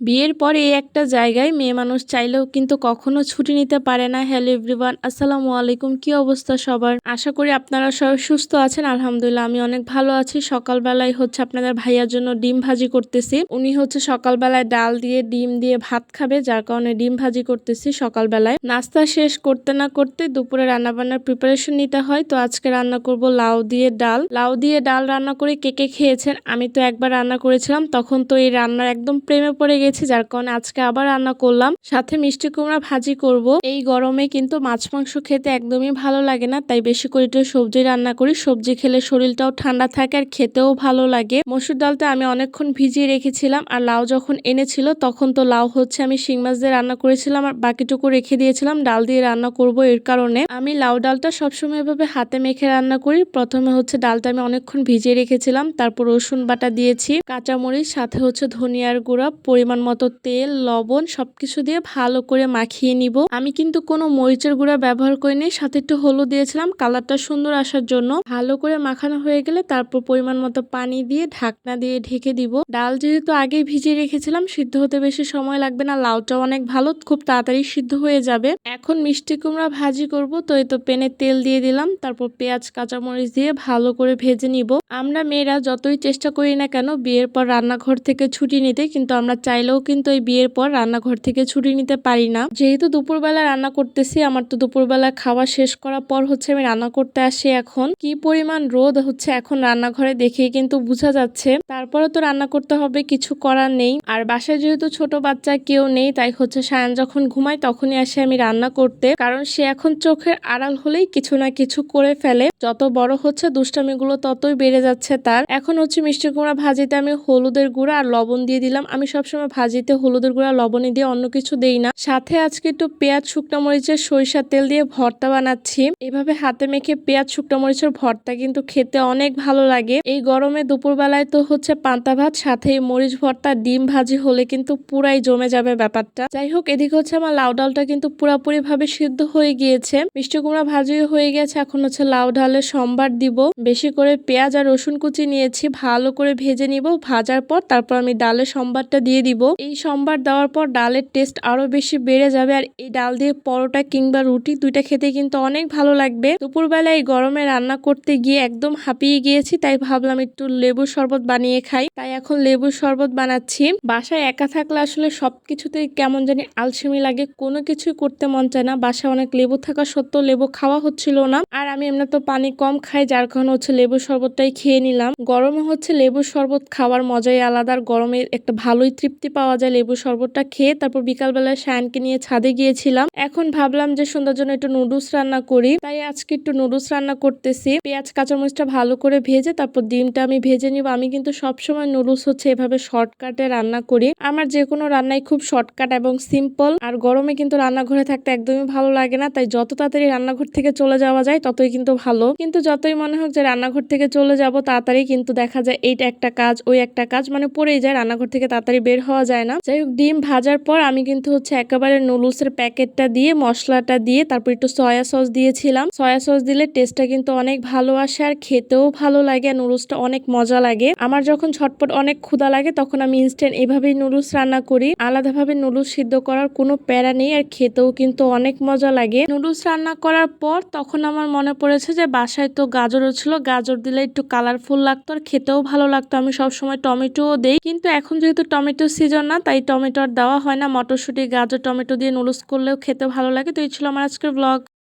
বিয়ের পরে এই একটা জায়গায় মেয়ে মানুষ চাইলেও কিন্তু কখনো ছুটি নিতে পারে না। হ্যালো এভরিওয়ান, আসসালামু আলাইকুম। কি অবস্থা সবার? আশা করি আপনারা সবাই সুস্থ আছেন। আলহামদুলিল্লাহ, আমি অনেক ভালো আছি। সকালবেলায় হচ্ছে আপনাদের ভাইয়ার জন্য ডিম ভাজি করতেছি। উনি হচ্ছে সকালবেলায় ডাল দিয়ে, ডিম দিয়ে ভাত খাবে, যার কারণে ডিম ভাজি করতেছি সকালবেলায়। নাস্তা শেষ করতে না করতে দুপুরে রান্না বান্নার প্রিপারেশন নিতে হয়। তো আজকে রান্না করব লাউ দিয়ে ডাল। লাউ দিয়ে ডাল রান্না করে কে কে খেয়েছেন? আমি তো একবার রান্না করেছিলাম, তখন তো এই রান্নার একদম প্রেমে পড়ে গেছি, যার কারণে আজকে আবার রান্না করলাম। সাথে মিষ্টি কুমড়া ভাজি করব। এই গরমে কিন্তু মাছ মাংস খেতে একদমই ভালো লাগে না, তাই বেশি করে একটু সবজি রান্না করি। সবজি খেলে শরীরটাও ঠান্ডা থাকে আর খেতেও ভালো লাগে। মসুর ডালটা আমি অনেকক্ষণ ভিজিয়ে রেখেছিলাম আর লাউ যখন এনেছিল, তখন তো লাউ হচ্ছে আমি শিং মাছ দিয়ে রান্না করেছিলাম আর বাকিটুকু রেখে দিয়েছিলাম, ডাল দিয়ে রান্না করব এর কারণে। আমি লাউ ডালটা সবসময় এভাবে হাতে মেখে রান্না করি। প্রথমে হচ্ছে ডালটা আমি অনেকক্ষণ ভিজিয়ে রেখেছিলাম, তারপর রসুন বাটা দিয়েছি, কাঁচামরিচ, সাথে হচ্ছে ধনিয়ার গুঁড়া, পরিমাণ মতো তেল, লবণ সবকিছু দিয়ে ভালো করে মাখিয়ে নিব। আমি কিন্তু কোনো মরিচের গুঁড়া ব্যবহার করিনি, সাথে একটু হলুদ দিয়েছিলাম। কালারটা সুন্দর আসার জন্য ভালো করে মাখানো হয়ে গেলে তারপর পরিমাণ মতো পানি দিয়ে ঢাকনা দিয়ে ঢেকে দিব। ডাল যেহেতু আগে ভিজিয়ে রেখেছিলাম, সিদ্ধ হতে বেশি সময় লাগবে না, লাউটাও অনেক ভালো, খুব তাড়াতাড়ি সিদ্ধ হয়ে যাবে। এখন মিষ্টি কুমড়া ভাজি করব, তো এই তো পেনে তেল দিয়ে দিলাম, তারপর পেঁয়াজ, কাঁচামরিচ দিয়ে ভালো করে ভেজে নিব। আমরা মেয়েরা যতই চেষ্টা করি না কেন, বিয়ের পর রান্নাঘর থেকে ছুটি নিতে, কিন্তু আমরা চাইলেও কিন্তু এই বিয়ের পর রান্নাঘর থেকে ছুটি নিতে পারি না। যেহেতু দুপুরবেলা রান্না করতেছি, আমার তো দুপুরবেলা খাওয়া শেষ করার পর হচ্ছে আমি রান্না করতে আসি এখন। কি পরিমাণ রোদ হচ্ছে এখন রান্নাঘরে দেখেই কিন্তু বোঝা যাচ্ছে। তারপরে তো রান্না করতে হবে, কিছু করার নেই। আর বাসায় যেহেতু ছোট বাচ্চা কেউ নেই, তাই হচ্ছে সায়ান যখন ঘুমায় তখনই আসে আমি রান্না করতে। কারণ সে এখন চোখের আড়াল হলেই কিছু না কিছু করে ফেলে। যত বড় হচ্ছে দুষ্টামিগুলো ততই বেড়ে যাচ্ছে তার। এখন হচ্ছে মিষ্টি কুমড়া ভাজিতে আমি হলুদের গুঁড়া আর লবণ দিয়ে দিলাম। আমি সবসময় ভাজিতে হলুদের গুঁড়া, লবণে দিয়ে অন্য কিছু দেই না। সাথে আজকে একটু পেঁয়াজ, শুকনো মরিচের সরিষার তেল দিয়ে ভর্তা বানাচ্ছি। এভাবে হাতে মেখে পেঁয়াজ, শুকনো মরিচের ভর্তা কিন্তু খেতে অনেক ভালো লাগে। এই গরমে দুপুরবেলায় তো হচ্ছে পান্তা ভাত, সাথে মরিচ ভর্তা, ডিম ভাজি হলে কিন্তু পুরাই জমে যাবে ব্যাপারটা। যাই হোক, এদিকে হচ্ছে আমার লাউ ডালটা কিন্তু পুরাপুরি ভাবে সিদ্ধ হয়ে গিয়েছে। মিষ্টি কুমড়া ভাজি হয়ে গেছে, এখন হচ্ছে লাউ ডালের সম্বার দিব। বেশি করে পেঁয়াজ আর রসুন কুচি নিয়েছি, ভালো করে ভেজে নিব। ভাজার পর তারপর আমি ডালের সম্বারটা দিয়ে দিব। এই সম্বার দেওয়ার পর ডালের টেস্ট আরও বেশি বেড়ে যাবে আর এই ডাল দিয়ে পরোটা কিংবা রুটি দুইটা খেতে কিন্তু অনেক ভালো লাগবে। দুপুরবেলা এই গরমে রান্না করতে গিয়ে একদম হাঁপিয়ে গিয়েছি, তাই ভাবলাম একটু লেবুর শরবত বানিয়ে খাই। তাই এখন লেবুর শরবত বানাচ্ছি। বাসায় একা থাকলে আসলে সবকিছুতে কেমন জানি আলসেমি লাগে, কোনো কিছুই করতে মন চায় না। বাসায় অনেক লেবু থাকা সত্ত্বেও লেবু খাওয়া হচ্ছিল না। আর আমি এমনি তো পানি কম খাই, যার কারণে হচ্ছে লেবুর শরবতটাই খেয়ে নিলাম। গরমে হচ্ছে লেবুর শরবত খাওয়ার মজাই আলাদা, আর গরমে একটা ভালোই তৃপ্তি পাওয়া যায় লেবু শরবতটা খেয়ে তারপর বিকালবেলায় শায়নকে নিয়ে ছাদে গিয়েছিলাম। এখন ভাবলাম যে সন্ধ্যার জন্য একটু নুডলস রান্না করি। তাই আজকে একটু নুডলস রান্না করতেছি। পেঁয়াজ, কাঁচামরিচটা ভালো করে ভেজে তারপর ডিমটা আমি ভেজে নিব। আমি কিন্তু সবসময় নুডলস হচ্ছে এভাবে শর্টকাটে রান্না করি। আমার যে কোনো রান্নাই খুব শর্টকাট এবং সিম্পল। আর গরমে কিন্তু রান্নাঘরে থাকতে একদমই ভালো লাগে না। তাই যত তাড়াতাড়ি রান্নাঘর থেকে চলে যাওয়া যায়, ততই কিন্তু ভালো। কিন্তু যতই মনে হোক যে রান্নাঘর থেকে চলে যাব, তাড়াতাড়ি কিন্তু দেখা যায় এইটা একটা কাজ, ওই একটা কাজ মানে পড়েই যায়। রান্নাঘর থেকে তাড়াতাড়ি বের হওয়া যায় না। যাই হোক, ডিম ভাজার পর আমি কিন্তু হচ্ছে একেবারে নুডলসের প্যাকেটটা দিয়ে, মশলাটা দিয়ে তারপর একটু সয়া সস দিয়েছিলাম। সয়া সস দিলে টেস্টটা কিন্তু অনেক ভালো আসে আর খেতেও ভালো লাগে আর নুডলসটা অনেক মজা লাগে। আমার যখন ছটপট অনেক ক্ষুদা লাগে তখন আমি ইনস্ট্যান্ট এভাবেই নুডলস রান্না করি। আলাদাভাবে নুডলস সিদ্ধ করার কোনো প্যারা নেই আর খেতেও কিন্তু অনেক মজা লাগে। নুডলস রান্না করার পর তখন আমার মনে পড়েছে যে বাসায় তো গাজরও ছিল, গাজর দিলে একটু কালারফুল লাগতো আর খেতেও ভালো লাগতো। আমি সবসময় টমেটোও দেই। কিন্তু এখন যেহেতু টমেটো সিজন না, তাই টমেটো আর দেওয়া হয় না। মটরশুঁটি, গাজর, টমেটো দিয়ে নুডলস করলেও খেতে ভালো লাগে। তো এই ছিল আমার আজকের ব্লগ